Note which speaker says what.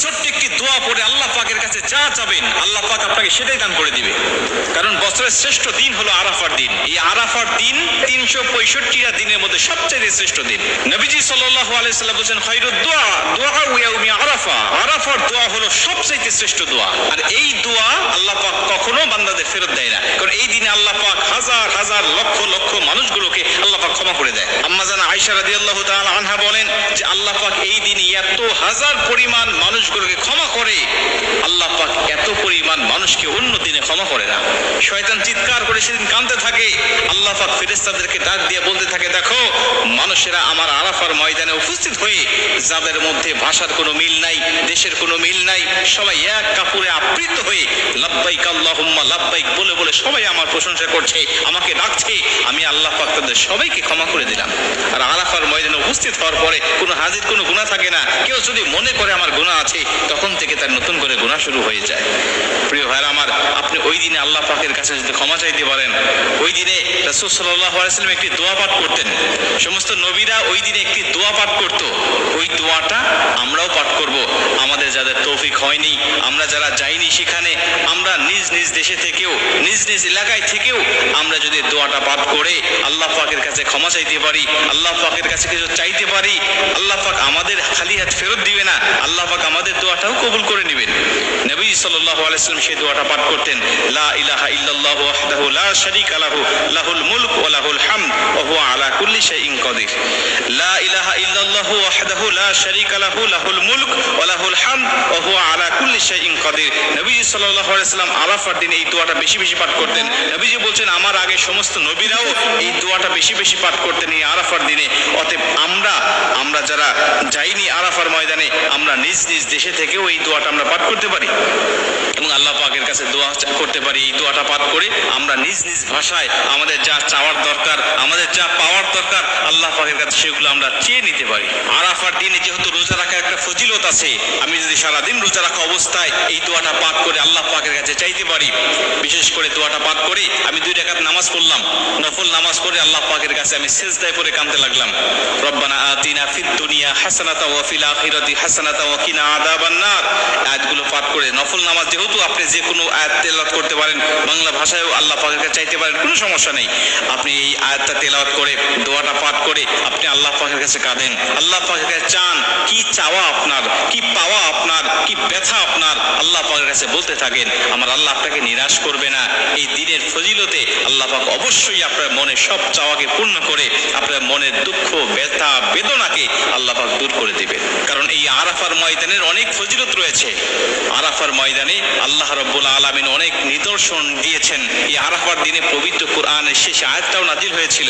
Speaker 1: ছোট্ট একটি দোয়া পড়ে আল্লাহ যা চাবেন আল্লাহ পাক আপনাকে সেটাই দান করে দিবে। কারণ বছরের শ্রেষ্ঠ দিন হলো আরাফার দিন। এই আরাফার দিন তিনশো পঁয়ষট্টিটা দিনের মধ্যে সবচেয়ে শ্রেষ্ঠ দিন। নবীজি সাল্লাহ আলাইসাল্লাম বলছেন খৈরুদ দোয়া উয়াউমি আরাফা। আরাফার দোয়া হলো শ্রেষ্ঠ দোয়া। আর এই দোয়া আল্লাহ পাক কখনো বান্দাদের ফেরত দেয় না। কারণ এই দিনে আল্লাহ পাক হাজার হাজার, লক্ষ লক্ষ মানুষগুলোকে আল্লাহ পাক ক্ষমা করে দেয়। আম্মা জানা আয়েশা রাদিয়াল্লাহু তাআলা আনহা বলেন যে, আল্লাহ পাক এই দিনে এত হাজার পরিমাণ মানুষগুলোকে ক্ষমা করে, আল্লাহ পাক এত পরিমাণ মানুষকে অন্য দিনে ক্ষমা করে না শয়তান চিৎকার করে সেদিন কাঁদতে থাকে। আল্লাহ পাক ফেরেশতাদেরকে ডাক দিয়ে বলতে থাকে, দেখো, মানুষেরা আমার আরাফার ময়দানে উপস্থিত হয়ে যাদের মধ্যে ভাষার কোনো মিল নাই, দেশের কোনো মিল নাই, সবাই এক কাপড়ে আবৃত হয়ে লাব্বাইক আল্লাহুম্মা, লাব্বাইক বলে বলে সবাই আমার প্রশংসা করছে, আমাকে ডাকছে। আমি আল্লাহ পাক তাদের সবাইকে ক্ষমা করে দিলাম। আর আরাফার ময়দানে উপস্থিত হওয়ার পরে কোনো হাজির কোনো গুণা থাকে না। কেউ যদি মনে করে আমার গুণা আছে, তখন থেকে তার নতুন করে গুণা শুরু হয়ে যায়। প্রিয় ভাইরা আমার, আপনি ওই দিনে আল্লাহ পাকের কাছে যদি ক্ষমা চাইতে পারেন, ওই দিনে রাসূল সাল্লাল্লাহু আলাইহি একটি দোয়া পাঠ করতেন। সমস্ত নবীরা ওই দিনে একটি দোয়া পাঠ করত। ওই দোয়াটা আমরাও পাঠ করব। আমাদের যাদের তৌফিক হয়নি, আমরা যারা যাইনি সেখানে, আমরা নিজ নিজ দেশে থেকেও, নিজ নিজ এলাকায় থেকেও আমরা যদি দোয়াটা পাঠ করে আল্লাহ পাকের কাছে ক্ষমা চাইতে পারি, আল্লাহ পাকের কাছে কিছু চাইতে পারি, আল্লাহ পাক আমাদের খালি হাত ফেরত দিবে না, আল্লাহ পাক আমাদের দোয়াটাও কবুল করে নেবেন। নবী সাল্লাল্লাহু আলাইহি সাল্লাম সেই দোয়াটা পাঠ করতেন, লা ইলাহা ইল্লাল্লাহ ওয়াহদাহু লা শারীকা লাহু, লাহুল মুলক ওয়া লাহুল হামদ, ওয়া হুয়া আলা কুল্লি শাইইন কাদির। লা ইলাহা ইল্লাল্লাহু ওয়াহদাহু লা শারীকা লাহু, লাহুল মুলক ওয়া লাহুল হামদ, ওয়া হুয়া আলা আরাফার দিনে এই বেশি বেশি পাঠ করতেন। বলছেন, আমার সমস্ত নবীরাও এই বেশি বেশি পাঠ করতেন দিনে। অতএব আমরা আমরা যারা আরাফার ময়দানে, আমরা নিজ নিজ দেশে থেকেও এই দোয়াটা আমরা পাঠ করতে পারি। এবং আল্লাহ পাকের কাছে দোয়া করতে পারি, এই দোয়াটা পাঠ করে আমরা নিজ নিজ ভাষায় আমাদের যা চাওয়ার দরকার, আমাদের যা পাওয়ার দরকার আল্লাহ পাকের কাছে সেগুলো আমরা চেয়ে নিতে পারি। আরাফার দিনে যেহেতু রোজা রাখার একটা ফজিলত আছে, আমি যদি সারাদিন রোজা রাখা অবস্থায় এই দোয়াটা পাঠ করে আল্লাহ পাকের কাছে চাইতে পারি, বিশেষ করে দোয়াটা পাঠ করে আমি দুই রাকাত নামাজ পড়লাম, নফল নামাজ পড়ে আল্লাহ পাকের কাছে আমি সেজদায় পড়ে কাঁদতে লাগলাম। রব্বানা আতিনা ফিদ দুনিয়া হাসানাতা ওয়া ফিল আখিরাতি হাসানাতা ওয়া কিনা আযাবান আয়াতগুলো পাঠ করে নফল নামাজ যেহেতু আপনি যে কোনো আয়াত তেলাওয়াত করতে পারেন, বাংলা ভাষায়ও আল্লাহ পাকের কাছে চাইতে পারেন, কোনো সমস্যা নেই। আপনি এই আয়াতটা তেলাওয়াত করে দোয়াটা পাঠ করে আপনি আল্লাহ পাকের কাছে কাঁদেন। আল্লাহ পাকের কাছে চান, কি চাওয়া আপনার, কি পাওয়া আপনার, কি ব্যথা আপনার, আল্লাহ পাকের কাছে বলতে থাকেন, আমার আল্লাহ আপনাকে নিরাশ করবে না। এই দিনের ফজিলতে আল্লাহ পাক অবশ্যই আপনার মনে সব চাওয়াকে পূর্ণ করে আপনার মনের দুঃখ, ব্যথা, বেদনাকে আল্লাহ পাক দূর করে দিবেন। কারণ এই আরাফার ময়দানের অনেক ফজিলত রয়েছে। আরাফার ময়দানে আল্লাহ রব্বুল আলমিন অনেক নিদর্শন দিয়েছেন। এই আরাফার দিনে পবিত্র কোরআনের শেষ আয়াতটাও নাজিল হয়েছিল।